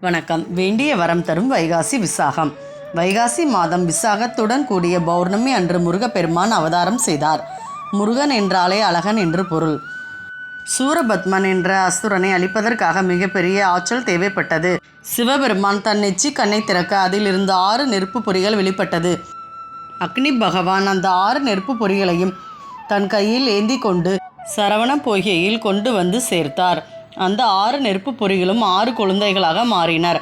வணக்கம். வேண்டிய வரம் தரும் வைகாசி விசாகம். வைகாசி மாதம் விசாகத்துடன் கூடிய பௌர்ணமி அன்று முருகப்பெருமான் அவதாரம் செய்தார். முருகன் என்றாலே அழகன் என்று பொருள். சூரபத்மன் என்ற அசுரனை அழிப்பதற்காக மிகப்பெரிய ஆற்றல் தேவைப்பட்டது. சிவபெருமான் தன் நெச்சி கண்ணை திறக்க அதிலிருந்து ஆறு நெருப்பு பொறிகள் வெளிப்பட்டது. அக்னி பகவான் அந்த ஆறு நெருப்பு பொறிகளையும் தன் கையில் ஏந்தி கொண்டு சரவண பொய்கையில் கொண்டு வந்து சேர்த்தார். அந்த ஆறு நெருப்பு பொறிகளும் ஆறு குழந்தைகளாக மாறினர்.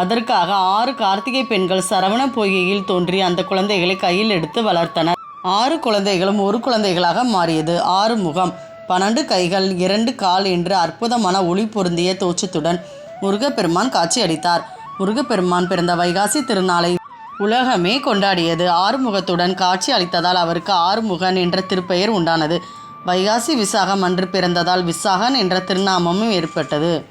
அதற்காக ஆறு கார்த்திகை பெண்கள் சரவண பொய்கையில் தோன்றி அந்த குழந்தைகளை கையில் எடுத்து வளர்த்தனர். ஆறு குழந்தைகளும் ஒரு குழந்தைகளாக மாறியது. ஆறு முகம் பன்னெண்டு கைகள் இரண்டு கால் என்று அற்புதமான ஒளி பொருந்திய தோற்றத்துடன் முருகப்பெருமான் காட்சியளித்தார். முருகப்பெருமான் பிறந்த வைகாசி திருநாளை உலகமே கொண்டாடியது. ஆறுமுகத்துடன் காட்சி அளித்ததால் அவருக்கு ஆறுமுகன் என்ற திருப்பெயர் உண்டானது. வைகாசி விசாகம் அன்று பிறந்ததால் விசாகன் என்ற திருநாமமும் ஏற்பட்டது.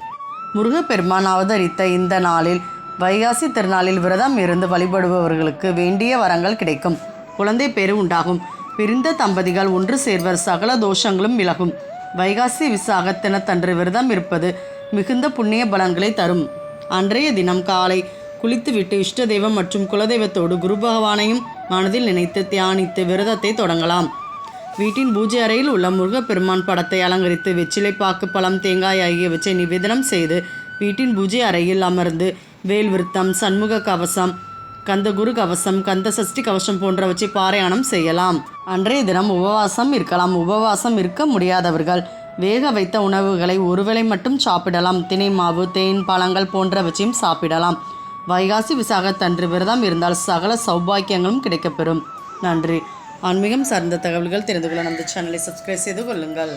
முருகப்பெருமான் அவதரித்த இந்த நாளில் வைகாசி திருநாளில் விரதம் இருந்து வழிபடுபவர்களுக்கு வேண்டிய வரங்கள் கிடைக்கும். குழந்தை பேரு உண்டாகும். பிரிந்த தம்பதிகள் ஒன்று சேர்வர் சகல தோஷங்களும் விலகும். வைகாசி விசாக தினத்தன்று விரதம் இருப்பது மிகுந்த புண்ணிய பலன்களை தரும். அன்றைய தினம் காலை குளித்துவிட்டு இஷ்ட தெய்வம் மற்றும் குலதெய்வத்தோடு குரு பகவானையும் மனதில் நினைத்து தியானித்து விரதத்தை தொடங்கலாம். வீட்டின் பூஜை அறையில் உள்ள முருகப்பெருமான் படத்தை அலங்கரித்து வெற்றிலை பாக்கு பழம் தேங்காய் ஆகியவற்றை நிவேதனம் செய்து வீட்டின் பூஜை அறையில் அமர்ந்து வேல் விருத்தம் சண்முக கவசம் கந்தகுரு கவசம் கந்த சஷ்டி கவசம் போன்றவற்றை பாராயணம் செய்யலாம். அன்றைய தினம் உபவாசம் இருக்கலாம். உபவாசம் இருக்க முடியாதவர்கள் வேக வைத்த உணவுகளை ஒருவேளை மட்டும் சாப்பிடலாம். தினை மாவு தேன் பழங்கள் போன்றவற்றையும் சாப்பிடலாம். வைகாசி விசாகத்தன்று விரதம் இருந்தால் சகல சௌபாக்கியங்களும் கிடைக்கப்பெறும். நன்றி. ஆன்மீகம் சார்ந்த தகவல்கள் தெரிந்து கொள்ள நமது சேனலை சப்ஸ்கிரைப் செய்து கொள்ளுங்கள்.